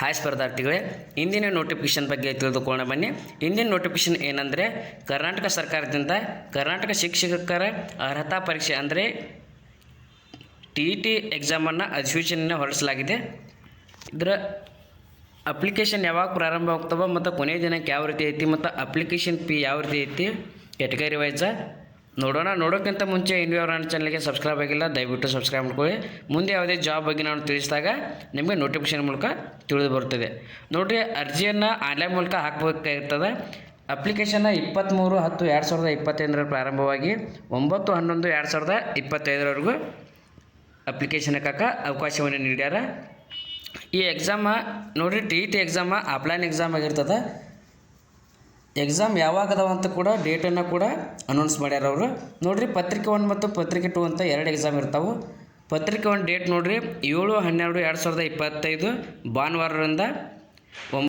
Hi ಸ್ಪರ್ಧಾರ್ಥಿಗಳೇ, ಇಂದಿನ notification ಬಗ್ಗೆ ತಿಳಿದುಕೊಳ್ಳೋಣ ಬನ್ನಿ. ಇಂದಿನ ನೋಟಿಫಿಕೇಶನ್ ಏನಂದರೆ, ಕರ್ನಾಟಕ ಸರ್ಕಾರದಿಂದ ಕರ್ನಾಟಕ ಶಿಕ್ಷಕರ ಅರ್ಹತಾ ಪರೀಕ್ಷೆ ಅಂದರೆ ಟಿ ಇ ಟಿ ಎಕ್ಸಾಮನ್ನು ಅಧಿಸೂಚನೆಯನ್ನು ಹೊರಡಿಸಲಾಗಿದೆ. ಇದರ ಅಪ್ಲಿಕೇಶನ್ ಯಾವಾಗ ಪ್ರಾರಂಭ ಆಗ್ತವೆ ಮತ್ತು ಕೊನೆಯ ದಿನಕ್ಕೆ ಯಾವ ರೀತಿ ಐತಿ ಮತ್ತು ಅಪ್ಲಿಕೇಶನ್ ಫೀ ಯಾವ ರೀತಿ ಐತಿ ಕೆಟಗರಿ ವೈಸ ನೋಡೋಣ. ನೋಡೋಕ್ಕಿಂತ ಮುಂಚೆ ನನ್ನ ಚಾನಲ್ಗೆ ಸಬ್ಸ್ಕ್ರೈಬ್ ಆಗಿಲ್ಲ, ದಯವಿಟ್ಟು ಸಬ್ಸ್ಕ್ರೈಬ್ ಮಾಡ್ಕೊಳ್ಳಿ. ಮುಂದೆ ಯಾವುದೇ ಜಾಬ್ ಬಗ್ಗೆ ನಾನು ತಿಳಿಸಿದಾಗ ನಿಮಗೆ ನೋಟಿಫಿಕೇಶನ್ ಮೂಲಕ ತಿಳಿದು ಬರ್ತದೆ ನೋಡಿರಿ, ಅರ್ಜಿಯನ್ನು ಆನ್ಲೈನ್ ಮೂಲಕ ಹಾಕಬೇಕಾಗಿರ್ತದೆ. ಅಪ್ಲಿಕೇಶನ್ನ ಇಪ್ಪತ್ತ್ಮೂರು ಹತ್ತು ಎರಡು ಸಾವಿರದ ಇಪ್ಪತ್ತೈದರ ಪ್ರಾರಂಭವಾಗಿ ಒಂಬತ್ತು ಹನ್ನೊಂದು ಎರಡು ಸಾವಿರದ ಇಪ್ಪತ್ತೈದರವರೆಗೂ ಅಪ್ಲಿಕೇಶನ್ ಹಾಕಕ್ಕೆ ಅವಕಾಶವನ್ನು ನೀಡ್ಯಾರ. ಈ ಎಕ್ಸಾಮ ನೋಡಿರಿ T E T exam offline exam ಆಗಿರ್ತದೆ. ಎಕ್ಸಾಮ್ ಯಾವಾಗ ಅದಾವ ಅಂತ ಕೂಡ ಡೇಟನ್ನು ಕೂಡ ಅನೌನ್ಸ್ ಮಾಡ್ಯಾರ ಅವರು. ನೋಡಿರಿ, ಪತ್ರಿಕೆ ಒನ್ ಮತ್ತು ಪತ್ರಿಕೆ ಟು ಅಂತ ಎರಡು ಎಕ್ಸಾಮ್ ಇರ್ತಾವೆ. ಪತ್ರಿಕೆ ಒನ್ ಡೇಟ್ ನೋಡಿರಿ, ಏಳು, ಹನ್ನೆರಡು, ಎರಡು ಸಾವಿರದ ಇಪ್ಪತ್ತೈದು ಭಾನುವಾರದಿಂದ ಒಂ,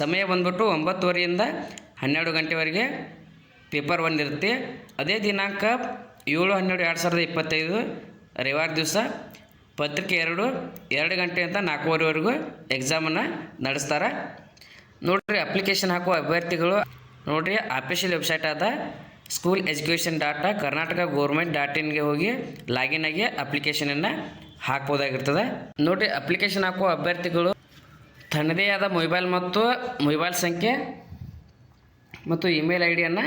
ಸಮಯ ಬಂದ್ಬಿಟ್ಟು ಒಂಬತ್ತುವರೆಯಿಂದ ಹನ್ನೆರಡು ಗಂಟೆವರೆಗೆ ಪೇಪರ್ ಒನ್ ಇರುತ್ತೆ. ಅದೇ ದಿನಾಂಕ ಏಳು, ಹನ್ನೆರಡು, ಎರಡು ಸಾವಿರದ ಇಪ್ಪತ್ತೈದು ರವಿವಾರ ದಿವಸ. ಪತ್ರಿಕೆ ಎರಡು ಎರಡು ಗಂಟೆ ಅಂತ ನಾಲ್ಕೂವರೆವರೆಗೂ ಎಕ್ಸಾಮನ್ನು ನಡೆಸ್ತಾರೆ. ನೋಡಿರಿ ಅಪ್ಲಿಕೇಶನ್ ಹಾಕುವ ಅಭ್ಯರ್ಥಿಗಳು. ನೋಡ್ರಿ ಅಫಿಷಿಯಲ್ ವೆಬ್ಸೈಟ್ ಆದ school education dot Karnataka government dot ಇನ್ಗೆ ಹೋಗಿ ಲಾಗಿನ್ ಆಗಿ ಅಪ್ಲಿಕೇಶನನ್ನು ಹಾಕ್ಬೋದಾಗಿರ್ತದೆ. ನೋಡ್ರಿ ಅಪ್ಲಿಕೇಶನ್ ಹಾಕುವ ಅಭ್ಯರ್ಥಿಗಳು ತನ್ನದೇ ಆದ ಮೊಬೈಲ್ ಮತ್ತು ಮೊಬೈಲ್ ಸಂಖ್ಯೆ ಮತ್ತು ಇಮೇಲ್ ಐ ಡಿಯನ್ನು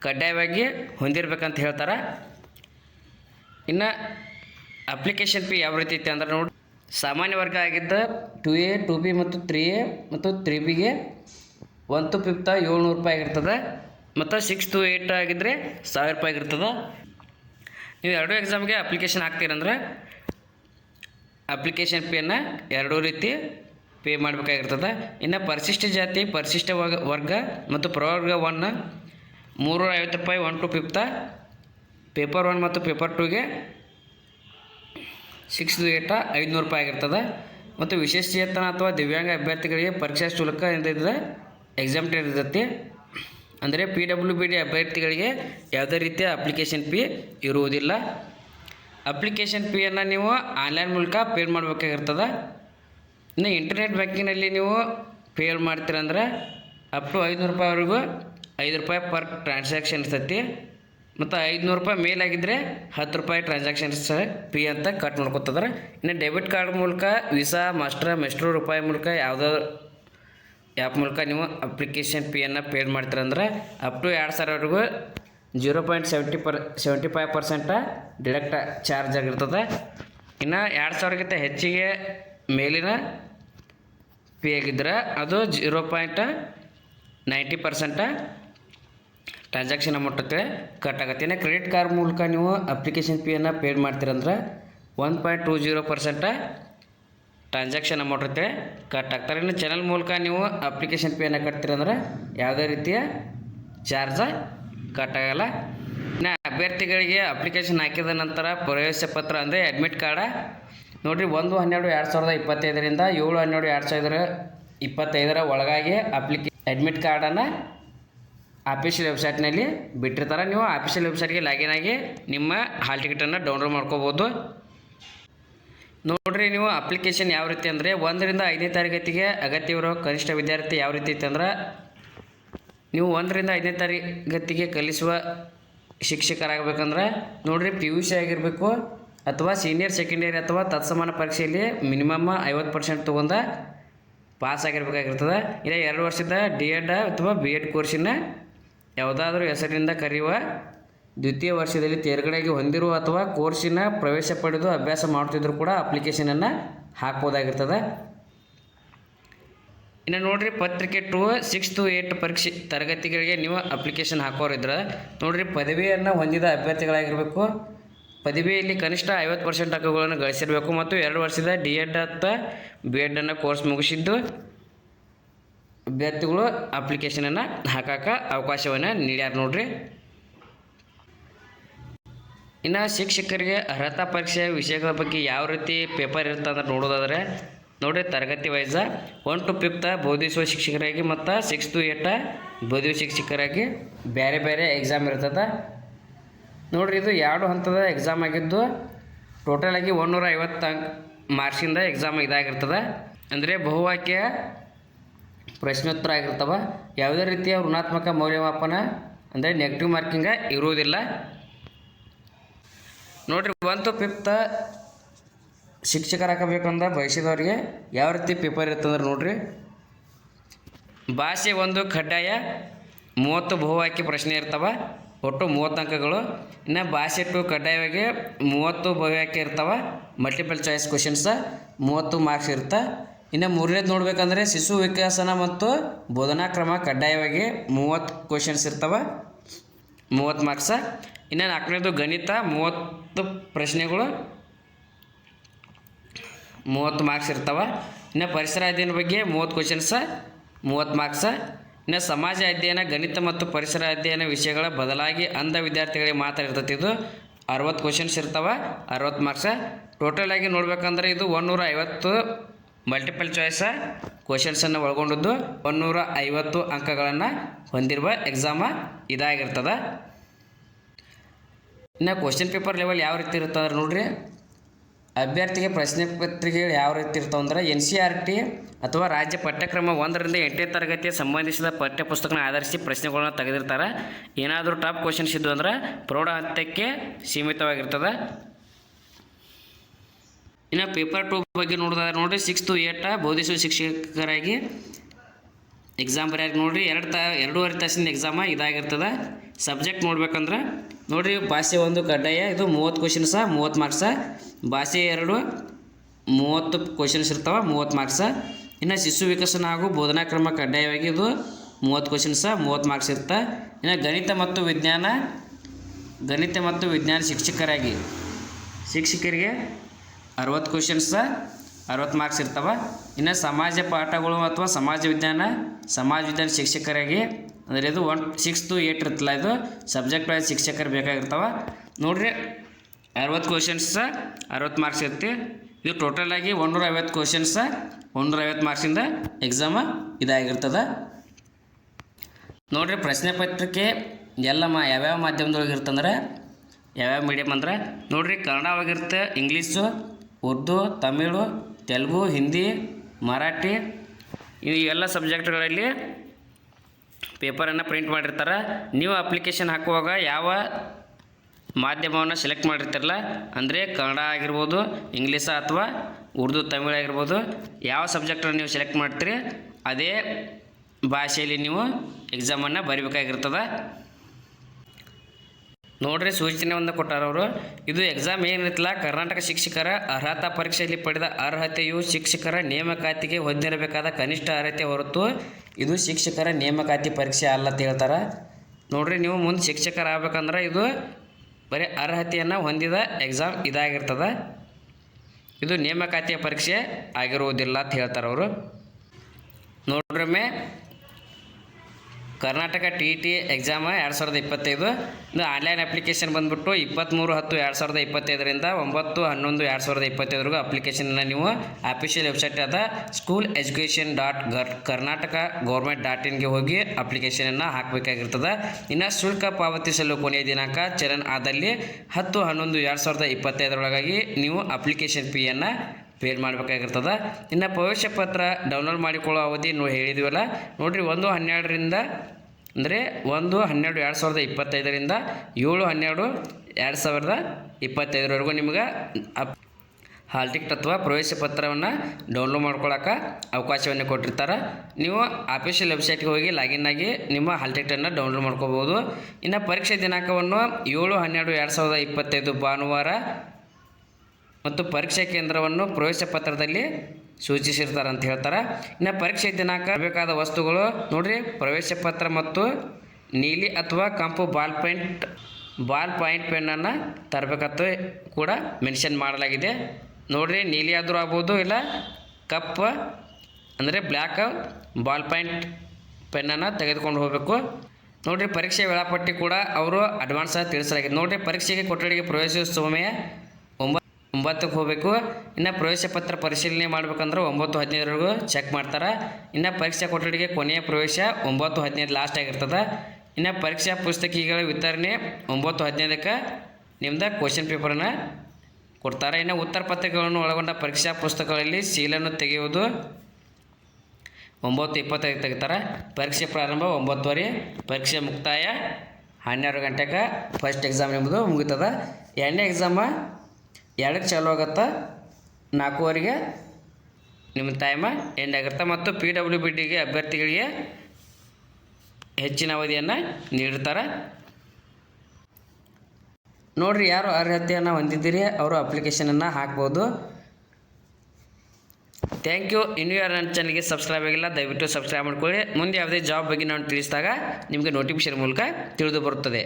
ಕಡ್ಡಾಯವಾಗಿ ಹೊಂದಿರಬೇಕಂತ ಹೇಳ್ತಾರೆ. ಇನ್ನು ಅಪ್ಲಿಕೇಶನ್ ಫೀ ಯಾವ ರೀತಿ ಐತೆ ಅಂದ್ರೆ ನೋಡಿ ಸಾಮಾನ್ಯ ವರ್ಗ ಆಗಿದ್ದ ಟು ಎ ಟು ಬಿ ಮತ್ತು ತ್ರೀ ಎ ಮತ್ತು ತ್ರೀ ಬಿಗೆ ಒನ್ ಟು ಫಿಫ್ತ ಏಳ್ನೂರು ರೂಪಾಯಿ ಆಗಿರ್ತದೆ. ಮತ್ತು ಸಿಕ್ಸ್ ಟು ಏಯ್ಟ್ ಆಗಿದ್ದರೆ ಸಾವಿರ ರೂಪಾಯಿ ಆಗಿರ್ತದೆ. ನೀವು ಎರಡೂ ಎಕ್ಸಾಮ್ಗೆ ಅಪ್ಲಿಕೇಶನ್ ಹಾಕ್ತೀರಂದ್ರೆ ಅಪ್ಲಿಕೇಶನ್ ಫೀಯನ್ನು ಎರಡೂ ರೀತಿ ಪೇ ಮಾಡಬೇಕಾಗಿರ್ತದೆ. ಇನ್ನು ಪರಿಶಿಷ್ಟ ಜಾತಿ, ಪರಿಶಿಷ್ಟ ವರ್ಗ ಮತ್ತು ಪ್ರವರ್ಗ ಒನ್ ಮೂರು ಐವತ್ತು ರೂಪಾಯಿ one to fifth paper one ಮತ್ತು ಪೇಪರ್ ಟೂಗೆ ಸಿಕ್ಸ್ ಏಟ ಐದುನೂರು ರೂಪಾಯಿ ಆಗಿರ್ತದೆ. ಮತ್ತು ವಿಶೇಷ ಚೇತನ ಅಥವಾ ದಿವ್ಯಾಂಗ ಅಭ್ಯರ್ಥಿಗಳಿಗೆ ಪರೀಕ್ಷಾ ಶುಲ್ಕ ಎಂದಿದೆ ಎಕ್ಸಾಮ್ ಇರ್ತೈತಿ. ಅಂದರೆ ಪಿ ಡಬ್ಲ್ಯೂ ಬಿ ಡಿ ಅಭ್ಯರ್ಥಿಗಳಿಗೆ ಯಾವುದೇ ರೀತಿಯ ಅಪ್ಲಿಕೇಶನ್ ಫೀ ಇರುವುದಿಲ್ಲ. ಅಪ್ಲಿಕೇಶನ್ ಫೀಯನ್ನು ನೀವು ಆನ್ಲೈನ್ ಮೂಲಕ ಪೇ ಮಾಡಬೇಕಾಗಿರ್ತದೆ. ಇನ್ನು ಇಂಟರ್ನೆಟ್ ಬ್ಯಾಂಕಿನಲ್ಲಿ ನೀವು ಪೇ ಮಾಡ್ತೀರಂದ್ರೆ ಅಪ್ ಟು ಐದುನೂರು ರೂಪಾಯಿವರೆಗೂ ಐದು ರೂಪಾಯಿ ಪರ್ ಟ್ರಾನ್ಸಾಕ್ಷನ್ ಇರ್ತೈತಿ. ಮತ್ತು ಐದುನೂರು ರೂಪಾಯಿ ಮೇಲಾಗಿದ್ದರೆ ಹತ್ತು ರೂಪಾಯಿ ಟ್ರಾನ್ಸಾಕ್ಷನ್ ಫೀ ಅಂತ ಕಟ್ ಮಾಡ್ಕೊತದ್ರೆ. ಇನ್ನು ಡೆಬಿಟ್ ಕಾರ್ಡ್ ಮೂಲಕ ವೀಸಾ ಮಾಸ್ಟರ್ ಮೆಸ್ಟ್ರು ರೂಪಾಯಿ ಮೂಲಕ ಯಾವುದೋ ಆ್ಯಪ್ ಮೂಲಕ ನೀವು ಅಪ್ಲಿಕೇಶನ್ ಫೀಯನ್ನು ಪೇಡ್ ಮಾಡ್ತೀರಂದ್ರೆ ಅಪ್ ಟು ಎರಡು ಸಾವಿರವರೆಗೂ zero point seventy per seventy five percent deduct charge ಆಗಿರ್ತದೆ. ಇನ್ನು ಎರಡು ಸಾವಿರಕ್ಕಿಂತ ಹೆಚ್ಚಿಗೆ ಮೇಲಿನ ಫೀ ಆಗಿದ್ರೆ ಅದು zero point ninety percent transaction amount ಅಂತೇಳಿ ಕಟ್ ಆಗುತ್ತೆ. ಇನ್ನು ಕ್ರೆಡಿಟ್ ಕಾರ್ಡ್ ಮೂಲಕ ನೀವು ಅಪ್ಲಿಕೇಶನ್ ಫೀಯನ್ನು paid ಮಾಡ್ತೀರಂದ್ರೆ one point two zero percent transaction amount ಅಂತೇಳಿ ಕಟ್ ಆಗ್ತಾರೆ. ಇನ್ನು ಚಾನಲ್ ಮೂಲಕ ನೀವು ಅಪ್ಲಿಕೇಶನ್ ಫೀಯನ್ನು ಕಟ್ತೀರಂದ್ರೆ ಯಾವುದೇ ರೀತಿಯ ಚಾರ್ಜ ಕಟ್ ಆಗೋಲ್ಲ. ಇನ್ನು ಅಭ್ಯರ್ಥಿಗಳಿಗೆ ಅಪ್ಲಿಕೇಶನ್ ಹಾಕಿದ ನಂತರ ಪ್ರವೇಶ ಪತ್ರ ಅಂದರೆ ಅಡ್ಮಿಟ್ ಕಾರ್ಡ ನೋಡಿರಿ, ಒಂದು ಹನ್ನೆರಡು ಎರಡು ಸಾವಿರದ ಇಪ್ಪತ್ತೈದರಿಂದ ಏಳು ಹನ್ನೆರಡು ಎರಡು ಸಾವಿರದ ಇಪ್ಪತ್ತೈದರ ಒಳಗಾಗಿ ಅಪ್ಲಿಕೇ ಅಡ್ಮಿಟ್ ಕಾರ್ಡನ್ನು ಆಫೀಷಿಯಲ್ ವೆಬ್ಸೈಟ್ನಲ್ಲಿ ಬಿಟ್ಟಿರ್ತಾರೆ. ನೀವು ಆಫೀಷಿಯಲ್ ವೆಬ್ಸೈಟ್ಗೆ ಲಾಗಿನ್ ಆಗಿ ನಿಮ್ಮ ಹಾಲ್ ಟಿಕೆಟನ್ನು ಡೌನ್ಲೋಡ್ ಮಾಡ್ಕೋಬೋದು. ನೋಡಿರಿ, ನೀವು ಅಪ್ಲಿಕೇಶನ್ ಯಾವ ರೀತಿ ಅಂದರೆ ಒಂದರಿಂದ ಐದನೇ ತರಗತಿಗೆ ಅಗತ್ಯವಿರೋ ಕನಿಷ್ಠ ವಿದ್ಯಾರ್ಥಿ ಯಾವ ರೀತಿ ಇತ್ತಂದ್ರೆ ನೀವು ಒಂದರಿಂದ ಐದನೇ ತರಗತಿಗೆ ಕಲಿಸುವ ಶಿಕ್ಷಕರಾಗಬೇಕಂದ್ರೆ ನೋಡಿರಿ ಪಿ ಯು ಸಿ ಆಗಿರಬೇಕು ಅಥವಾ ಸೀನಿಯರ್ ಸೆಕೆಂಡರಿ ಅಥವಾ ತತ್ಸಮಾನ ಪರೀಕ್ಷೆಯಲ್ಲಿ ಮಿನಿಮಮ್ ಐವತ್ತು ಪರ್ಸೆಂಟ್ ತೊಗೊಂಡ ಪಾಸ್ ಆಗಿರ್ಬೇಕಾಗಿರ್ತದೆ. ಇಲ್ಲ ಎರಡು ವರ್ಷದ ಡಿ ಎಡ್ ಅಥವಾ ಬಿ ಎಡ್ ಕೋರ್ಸಿನ ಯಾವುದಾದ್ರೂ ಹೆಸರಿನಿಂದ ಕರೆಯುವ ದ್ವಿತೀಯ ವರ್ಷದಲ್ಲಿ ತೇರ್ಗಡೆಗೆ ಹೊಂದಿರುವ ಅಥವಾ ಕೋರ್ಸಿನ ಪ್ರವೇಶ ಪಡೆದು ಅಭ್ಯಾಸ ಮಾಡ್ತಿದ್ರು ಕೂಡ ಅಪ್ಲಿಕೇಶನನ್ನು ಹಾಕ್ಬೋದಾಗಿರ್ತದೆ. ಇನ್ನು ನೋಡಿರಿ ಪತ್ರಿಕೆ ಟು, ಸಿಕ್ಸ್ ಟು ಏಯ್ಟ್ ಪರೀಕ್ಷೆ ತರಗತಿಗಳಿಗೆ ನೀವು ಅಪ್ಲಿಕೇಶನ್ ಹಾಕೋರಿದ್ರೆ ನೋಡಿರಿ ಪದವಿಯನ್ನು ಹೊಂದಿದ ಅಭ್ಯರ್ಥಿಗಳಾಗಿರಬೇಕು. ಪದವಿಯಲ್ಲಿ ಕನಿಷ್ಠ ಐವತ್ತು ಪರ್ಸೆಂಟ್ ಅಂಕಗಳನ್ನು ಗಳಿಸಿರಬೇಕು ಮತ್ತು ಎರಡು ವರ್ಷದ ಡಿ ಎಡ್ ಅಥವಾ ಬಿ ಅನ್ನು ಕೋರ್ಸ್ ಮುಗಿಸಿದ್ದು ಅಭ್ಯರ್ಥಿಗಳು ಅಪ್ಲಿಕೇಶನನ್ನು ಹಾಕಕ್ಕೆ ಅವಕಾಶವನ್ನು ನೀಡ್ಯಾರ ನೋಡ್ರಿ. ಇನ್ನು ಶಿಕ್ಷಕರಿಗೆ ಅರ್ಹತಾ ಪರೀಕ್ಷೆ ವಿಷಯಗಳ ಬಗ್ಗೆ ಯಾವ ರೀತಿ ಪೇಪರ್ ಇರುತ್ತೆ ಅಂತ ನೋಡೋದಾದರೆ, ನೋಡಿರಿ ತರಗತಿ ವೈಸ ಒನ್ ಟು ಫಿಫ್ತ ಬೋಧಿಸುವ ಶಿಕ್ಷಕರಾಗಿ ಮತ್ತು ಸಿಕ್ಸ್ ಟು ಏಟ ಬೋಧಿಸುವ ಶಿಕ್ಷಕರಾಗಿ ಬೇರೆ ಬೇರೆ ಎಕ್ಸಾಮ್ ಇರ್ತದೆ. ನೋಡಿರಿ ಇದು ಎರಡು ಹಂತದ ಎಕ್ಸಾಮ್ ಆಗಿದ್ದು ಟೋಟಲಾಗಿ ಒನ್ನೂರ ಐವತ್ತು ಮಾರ್ಕ್ಸಿಂದ ಎಕ್ಸಾಮ್ ಇದಾಗಿರ್ತದೆ. ಅಂದರೆ ಬಹುವಾಕ್ಯ ಪ್ರಶ್ನೋತ್ತರ ಆಗಿರ್ತವೆ. ಯಾವುದೇ ರೀತಿಯ ಋಣಾತ್ಮಕ ಮೌಲ್ಯಮಾಪನ ಅಂದರೆ ನೆಗೆಟಿವ್ ಮಾರ್ಕಿಂಗ ಇರುವುದಿಲ್ಲ. ನೋಡಿರಿ ಒಂದು ಪಿಪ್ತ ಫಿಫ್ತ್ ಶಿಕ್ಷಕರಾಗಬೇಕಂದ್ರೆ ಬಯಸಿದವರಿಗೆ ಯಾವ ರೀತಿ ಪೇಪರ್ ಇರ್ತಂದ್ರೆ ನೋಡಿರಿ. ಭಾಷೆ ಒಂದು ಕಡ್ಡಾಯ, ಮೂವತ್ತು ಬಹುವಾಕ್ಯ ಪ್ರಶ್ನೆ ಇರ್ತವೆ, ಒಟ್ಟು ಮೂವತ್ತು ಅಂಕಗಳು. ಇನ್ನು ಭಾಷೆ ಟು ಕಡ್ಡಾಯವಾಗಿ ಮೂವತ್ತು ಬಹುವಾಕ್ಯ ಇರ್ತವೆ ಮಲ್ಟಿಪಲ್ ಚಾಯ್ಸ್ ಕ್ವಶನ್ಸ ಮೂವತ್ತು ಮಾರ್ಕ್ಸ್ ಇರುತ್ತೆ ಇನ್ನು ಮೂರನೇದು ನೋಡಬೇಕಂದ್ರೆ ಶಿಶು ವಿಕಾಸನ ಮತ್ತು ಬೋಧನಾ ಕ್ರಮ ಕಡ್ಡಾಯವಾಗಿ ಮೂವತ್ತು ಕ್ವಶನ್ಸ್ ಇರ್ತವೆ. ಮೂವತ್ತು ಮಾರ್ಕ್ಸ ಇನ್ನು ನಾಲ್ಕನೇದು ಗಣಿತ, ಮೂವತ್ತು ಪ್ರಶ್ನೆಗಳು, ಮೂವತ್ತು ಮಾರ್ಕ್ಸ್ ಇರ್ತವೆ. ಇನ್ನು ಪರಿಸರ ಅಧ್ಯಯನ ಬಗ್ಗೆ ಮೂವತ್ತು ಕ್ವಶನ್ಸ ಮೂವತ್ತು ಮಾರ್ಕ್ಸ ಇನ್ನು ಸಮಾಜ ಅಧ್ಯಯನ, ಗಣಿತ ಮತ್ತು ಪರಿಸರ ಅಧ್ಯಯನ ವಿಷಯಗಳ ಬದಲಾಗಿ ಅಂಧ ವಿದ್ಯಾರ್ಥಿಗಳಿಗೆ ಮಾತ್ರ ಇರ್ತೈತಿ ಇದು. ಅರವತ್ತು ಕ್ವಶನ್ಸ್ ಇರ್ತವೆ, ಅರವತ್ತು ಮಾರ್ಕ್ಸ ಟೋಟಲ್ ಆಗಿ ನೋಡ್ಬೇಕಂದ್ರೆ ಇದು ಒಂದೂರ ಐವತ್ತು ಮಲ್ಟಿಪಲ್ ಚಾಯ್ಸ ಕ್ವಶನ್ಸನ್ನು ಒಳಗೊಂಡದ್ದು ಒನ್ನೂರ ಐವತ್ತು ಅಂಕಗಳನ್ನು ಹೊಂದಿರುವ ಎಕ್ಸಾಮ ಇದಾಗಿರ್ತದೆ. ಇನ್ನು ಕ್ವಶನ್ ಪೇಪರ್ ಲೆವೆಲ್ ಯಾವ ರೀತಿ ಇರ್ತದೆ ನೋಡ್ರಿ. ಅಭ್ಯರ್ಥಿಗೆ ಪ್ರಶ್ನೆ ಪತ್ರಿಕೆಗಳು ಯಾವ ರೀತಿ ಇರ್ತಾವೆ ಅಂದ್ರೆ ಎನ್ ಸಿ ಆರ್ ಟಿ ಅಥವಾ ರಾಜ್ಯ ಪಠ್ಯಕ್ರಮ ಒಂದರಿಂದ ಎಂಟನೇ ತರಗತಿಯ ಸಂಬಂಧಿಸಿದ ಪಠ್ಯಪುಸ್ತಕನ ಆಧರಿಸಿ ಪ್ರಶ್ನೆಗಳನ್ನ ತೆಗೆದಿರ್ತಾರೆ. ಏನಾದರೂ ಟಾಪ್ ಕ್ವಶನ್ಸ್ ಇದ್ದು ಅಂದ್ರೆ ಪ್ರೌಢ ಹಂತಕ್ಕೆ ಸೀಮಿತವಾಗಿರ್ತದೆ. ಇನ್ನು ಪೇಪರ್ ಟು ಬಗ್ಗೆ ನೋಡಿದ್ರೆ ನೋಡಿರಿ ಸಿಕ್ಸ್ ಟು ಏಟ ಬೋಧಿಸುವ ಶಿಕ್ಷಕರಾಗಿ ಎಕ್ಸಾಮ್ ಬರೆಯಾಗಿ ನೋಡಿರಿ, ಎರಡು ತ, ಎರಡೂವರೆ ತಾಸಿನ ಎಕ್ಸಾಮ ಇದಾಗಿರ್ತದೆ. ಸಬ್ಜೆಕ್ಟ್ ನೋಡ್ಬೇಕಂದ್ರೆ, ನೋಡಿರಿ ಭಾಷೆ ಒಂದು ಕಡ್ಡಾಯ, ಇದು ಮೂವತ್ತು ಕ್ವಶನ್ಸ ಮೂವತ್ತು ಮಾರ್ಕ್ಸ ಭಾಷೆ ಎರಡು, ಮೂವತ್ತು ಕ್ವಶನ್ಸ್ ಇರ್ತಾವೆ, ಮೂವತ್ತು ಮಾರ್ಕ್ಸ ಇನ್ನು ಶಿಶು ವಿಕಸನ ಹಾಗೂ ಬೋಧನಾ ಕ್ರಮ ಕಡ್ಡಾಯವಾಗಿ ಇದು ಮೂವತ್ತು ಕ್ವಶನ್ಸ ಮೂವತ್ತು ಮಾರ್ಕ್ಸ್ ಇರುತ್ತೆ ಇನ್ನು ಗಣಿತ ಮತ್ತು ವಿಜ್ಞಾನ, ಗಣಿತ ಮತ್ತು ವಿಜ್ಞಾನ ಶಿಕ್ಷಕರಾಗಿ, ಶಿಕ್ಷಕರಿಗೆ ಅರವತ್ತು ಕ್ವಶನ್ಸ ಅರವತ್ತು ಮಾರ್ಕ್ಸ್ ಇರ್ತವೆ. ಇನ್ನು ಸಮಾಜ ಪಾಠಗಳು ಅಥವಾ ಸಮಾಜ ವಿಜ್ಞಾನ ಸಮಾಜ ವಿಜ್ಞಾನ ಶಿಕ್ಷಕರಾಗಿ, ಅಂದರೆ ಇದು ಒನ್ ಸಿಕ್ಸ್ ಟು ಏಟ್ ಇರ್ತಲ್ಲ ಇದು ಸಬ್ಜೆಕ್ಟ್ ವೈಸ್ ಶಿಕ್ಷಕರು ಬೇಕಾಗಿರ್ತವೆ. ನೋಡ್ರಿ, ಅರವತ್ತು ಕ್ವಶನ್ಸ ಅರವತ್ತು ಮಾರ್ಕ್ಸ್ ಇರ್ತಿ. ಇದು ಟೋಟಲ್ ಆಗಿ ಒಂದೂರ ಐವತ್ತು ಕ್ವಶನ್ಸ ಒಂದೂರ ಐವತ್ತು ಮಾರ್ಕ್ಸಿಂದ ಎಕ್ಸಾಮ ಇದಾಗಿರ್ತದೆ. ನೋಡ್ರಿ, ಪ್ರಶ್ನೆ ಪತ್ರಿಕೆ ಎಲ್ಲ ಮಾ ಯಾವ್ಯಾವ ಮಾಧ್ಯಮದೊಳಗೆ ಇರ್ತಂದ್ರೆ ಯಾವ್ಯಾವ ಮೀಡಿಯಮ್ ಅಂದ್ರೆ? ನೋಡ್ರಿ, ಕನ್ನಡ ಇಂಗ್ಲೀಷು ಉರ್ದು, ತಮಿಳು, ತೆಲುಗು, ಹಿಂದಿ, ಮರಾಠಿ ಈ ಎಲ್ಲ ಸಬ್ಜೆಕ್ಟ್ಗಳಲ್ಲಿ ಪೇಪರನ್ನು ಪ್ರಿಂಟ್ ಮಾಡಿರ್ತಾರೆ. ನೀವು ಅಪ್ಲಿಕೇಶನ್ ಹಾಕುವಾಗ ಯಾವ ಮಾಧ್ಯಮವನ್ನು ಸೆಲೆಕ್ಟ್ ಮಾಡಿರ್ತಿರಲ್ಲ, ಅಂದರೆ ಕನ್ನಡ ಆಗಿರ್ಬೋದು, ಇಂಗ್ಲೀಷ ಅಥವಾ ಉರ್ದು, ತಮಿಳು ಆಗಿರ್ಬೋದು, ಯಾವ ಸಬ್ಜೆಕ್ಟನ್ನು ನೀವು ಸೆಲೆಕ್ಟ್ ಮಾಡ್ತೀರಿ, ಅದೇ ಭಾಷೆಯಲ್ಲಿ ನೀವು ಎಕ್ಸಾಮನ್ನು ಬರಿಬೇಕಾಗಿರ್ತದೆ. ನೋಡ್ರಿ ಸೂಚನೆ ಒಂದು ಕೊಟ್ಟಾರ ಅವರು. ಇದು ಎಕ್ಸಾಮ್ ಏನಿರ್ತಲ್ಲ ಕರ್ನಾಟಕ ಶಿಕ್ಷಕರ ಅರ್ಹತಾ ಪರೀಕ್ಷೆಯಲ್ಲಿ ಪಡೆದ ಅರ್ಹತೆಯು ಶಿಕ್ಷಕರ ನೇಮಕಾತಿಗೆ ಹೊಂದಿರಬೇಕಾದ ಕನಿಷ್ಠ ಅರ್ಹತೆ ಹೊರತು ಇದು ಶಿಕ್ಷಕರ ನೇಮಕಾತಿ ಪರೀಕ್ಷೆ ಅಲ್ಲ ಅಂತ ಹೇಳ್ತಾರೆ. ನೋಡ್ರಿ ನೀವು ಮುಂದೆ ಶಿಕ್ಷಕರಾಗಬೇಕಂದ್ರೆ ಇದು ಬರೀ ಅರ್ಹತೆಯನ್ನು ಹೊಂದಿದ ಎಕ್ಸಾಮ್ ಇದಾಗಿರ್ತದೆ. ಇದು ನೇಮಕಾತಿಯ ಪರೀಕ್ಷೆ ಆಗಿರುವುದಿಲ್ಲ ಅಂತ ಹೇಳ್ತಾರೆ ಅವರು. ನೋಡ್ರೊಮ್ಮೆ ಕರ್ನಾಟಕ ಟಿ ಟಿ ಎಕ್ಸಾಮ್ ಎರಡು ಸಾವಿರದ ಇಪ್ಪತ್ತೈದು. ಇದು ಆನ್ಲೈನ್ ಅಪ್ಲಿಕೇಶನ್ ಬಂದುಬಿಟ್ಟು ಇಪ್ಪತ್ತ್ಮೂರು ಹತ್ತು, ಎರಡು ಸಾವಿರದ ಇಪ್ಪತ್ತೈದರಿಂದ ಒಂಬತ್ತು, ಹನ್ನೊಂದು, ಎರಡು ಸಾವಿರದ ಇಪ್ಪತ್ತೈದರೆಗೂ ಅಪ್ಲಿಕೇಶನನ್ನು ನೀವು ಅಫಿಷಿಯಲ್ ವೆಬ್ಸೈಟ್ ಆದ ಸ್ಕೂಲ್ ಎಜುಕೇಷನ್ ಡಾಟ್ ಗರ್ ಕರ್ನಾಟಕ ಗೌರ್ಮೆಂಟ್ ಡಾಟ್ ಇನ್ಗೆ ಹೋಗಿ ಅಪ್ಲಿಕೇಶನನ್ನು ಹಾಕಬೇಕಾಗಿರ್ತದೆ. ಇನ್ನು ಶುಲ್ಕ ಪಾವತಿಸಲು ಕೊನೆಯ ದಿನಾಂಕ ಚಲನ್ ಆದಲ್ಲಿ ಹತ್ತು, ಹನ್ನೊಂದು, ಎರಡು ಸಾವಿರದ ಇಪ್ಪತ್ತೈದರೊಳಗಾಗಿ ನೀವು ಅಪ್ಲಿಕೇಶನ್ ಫೀಯನ್ನು ಪೇಡ್ ಮಾಡಬೇಕಾಗಿರ್ತದೆ. ಇನ್ನು ಪ್ರವೇಶ ಪತ್ರ ಡೌನ್ಲೋಡ್ ಮಾಡಿಕೊಳ್ಳೋ ಅವಧಿ ಹೇಳಿದ್ವಲ್ಲ. ನೋಡಿರಿ ಒಂದು ಹನ್ನೆರಡರಿಂದ ಅಂದರೆ ಒಂದು ಹನ್ನೆರಡು ಎರಡು ಸಾವಿರದ ಇಪ್ಪತ್ತೈದರಿಂದ ಏಳು ಹನ್ನೆರಡು ಎರಡು ಸಾವಿರದ ಇಪ್ಪತ್ತೈದರವರೆಗೂ ನಿಮ್ಗೆ ಅಪ್ ಹಾಲ್ ಟಿಕೆಟ್ ಅಥವಾ ಪ್ರವೇಶ ಪತ್ರವನ್ನು ಡೌನ್ಲೋಡ್ ಮಾಡ್ಕೊಳ್ಳೋಕೆ ಅವಕಾಶವನ್ನು ಕೊಟ್ಟಿರ್ತಾರೆ. ನೀವು ಆಫೀಷಿಯಲ್ ವೆಬ್ಸೈಟ್ಗೆ ಹೋಗಿ ಲಾಗಿನ್ ಆಗಿ ನಿಮ್ಮ ಹಾಲ್ ಟಿಕೆಟನ್ನು ಡೌನ್ಲೋಡ್ ಮಾಡ್ಕೋಬೋದು. ಇನ್ನು ಪರೀಕ್ಷೆ ದಿನಾಂಕವನ್ನು ಏಳು ಹನ್ನೆರಡು ಎರಡು ಸಾವಿರದ ಇಪ್ಪತ್ತೈದು ಭಾನುವಾರ ಮತ್ತು ಪರೀಕ್ಷಾ ಕೇಂದ್ರವನ್ನು ಪ್ರವೇಶ ಪತ್ರದಲ್ಲಿ ಸೂಚಿಸಿರ್ತಾರೆ ಅಂತ ಹೇಳ್ತಾರೆ. ಇನ್ನು ಪರೀಕ್ಷೆ ದಿನಾಂಕ ಬೇಕಾದ ವಸ್ತುಗಳು ನೋಡಿರಿ, ಪ್ರವೇಶ ಪತ್ರ ಮತ್ತು ನೀಲಿ ಅಥವಾ ಕಂಪು ಬಾಲ್ ಪಾಯಿಂಟ್ ಬಾಲ್ ಪಾಯಿಂಟ್ ಪೆನ್ನನ್ನು ತರಬೇಕಂತ ಕೂಡ ಮೆನ್ಷನ್ ಮಾಡಲಾಗಿದೆ. ನೋಡಿರಿ, ನೀಲಿ ಆದರೂ ಆಗ್ಬೋದು, ಇಲ್ಲ ಕಪ್ ಅಂದರೆ ಬ್ಲ್ಯಾಕ್ ಬಾಲ್ ಪಾಯಿಂಟ್ ಪೆನ್ನನ್ನು ತೆಗೆದುಕೊಂಡು ಹೋಗಬೇಕು. ನೋಡಿರಿ, ಪರೀಕ್ಷೆ ವೇಳಾಪಟ್ಟಿ ಕೂಡ ಅವರು ಅಡ್ವಾನ್ಸ್ ಆಗಿ ತಿಳಿಸಲಾಗಿದೆ. ನೋಡಿರಿ, ಪರೀಕ್ಷೆಗೆ ಕೊಠಡಿಗೆ ಪ್ರವೇಶಿಸುವ ಸಮಯ ಒಂಬತ್ತಕ್ಕೆ ಹೋಗಬೇಕು. ಇನ್ನು ಪ್ರವೇಶ ಪತ್ರ ಪರಿಶೀಲನೆ ಮಾಡಬೇಕಂದ್ರೆ ಒಂಬತ್ತು ಹದಿನೈದರವರೆಗೂ ಚೆಕ್ ಮಾಡ್ತಾರೆ. ಇನ್ನು ಪರೀಕ್ಷಾ ಕೊಠಡಿಗೆ ಕೊನೆಯ ಪ್ರವೇಶ ಒಂಬತ್ತು ಹದಿನೈದು ಲಾಸ್ಟ್ ಆಗಿರ್ತದೆ. ಇನ್ನು ಪರೀಕ್ಷಾ ಪುಸ್ತಕಗಳ ವಿತರಣೆ ಒಂಬತ್ತು ಹದಿನೈದಕ್ಕೆ ನಿಮ್ದು ಕ್ವಶನ್ ಪೇಪರನ್ನು ಕೊಡ್ತಾರೆ. ಇನ್ನು ಉತ್ತರ ಪತ್ರಿಕೆಗಳನ್ನು ಒಳಗೊಂಡ ಪರೀಕ್ಷಾ ಪುಸ್ತಕಗಳಲ್ಲಿ ಸೀಲನ್ನು ತೆಗೆಯುವುದು ಒಂಬತ್ತು ಇಪ್ಪತ್ತೈದು ತೆಗಿತಾರೆ. ಪರೀಕ್ಷೆ ಪ್ರಾರಂಭ ಒಂಬತ್ತುವರೆ, ಪರೀಕ್ಷೆ ಮುಕ್ತಾಯ ಹನ್ನೆರಡು ಗಂಟೆಗೆ ಫಸ್ಟ್ ಎಕ್ಸಾಮ್ ಎಂಬುದು ಮುಗಿತದ. ಎರಡನೇ ಎಕ್ಸಾಮ ಎರಡಕ್ಕೆ ಚಾಲು ಆಗತ್ತೆ? ನಾಲ್ಕೂವರೆಗೆ? ನಿಮ್ಮ ಟೈಮ ಎಂಡ್ ಆಗಿರುತ್ತೆ ಮತ್ತು ಪಿ ಡಬ್ಲ್ಯೂ ಬಿ ಡಿಗೆ ಅಭ್ಯರ್ಥಿಗಳಿಗೆ ಹೆಚ್ಚಿನ ಅವಧಿಯನ್ನು ನೀಡ್ತಾರೆ? ನೋಡಿರಿ, ಯಾರು ಅರ್ಹತೆಯನ್ನು ಹೊಂದಿದ್ದೀರಿ, ಅವರು ಅಪ್ಲಿಕೇಶನನ್ನು ಹಾಕ್ಬೋದು. ಥ್ಯಾಂಕ್ ಯು ಇನ್ನೂ ಯಾರು ನನ್ನ ಚಾನಲ್ಗೆ ಸಬ್ಸ್ಕ್ರೈಬ್ ಆಗಿಲ್ಲ, ದಯವಿಟ್ಟು ಸಬ್ಸ್ಕ್ರೈಬ್ ಮಾಡ್ಕೊಳ್ಳಿ. ಮುಂದೆ ಯಾವುದೇ ಜಾಬ್ ಬಗ್ಗೆ ನಾನು ತಿಳಿಸಿದಾಗ ನಿಮಗೆ ನೋಟಿಫಿಕೇಶನ್ ಮೂಲಕ ತಿಳಿದು ಬರುತ್ತದೆ.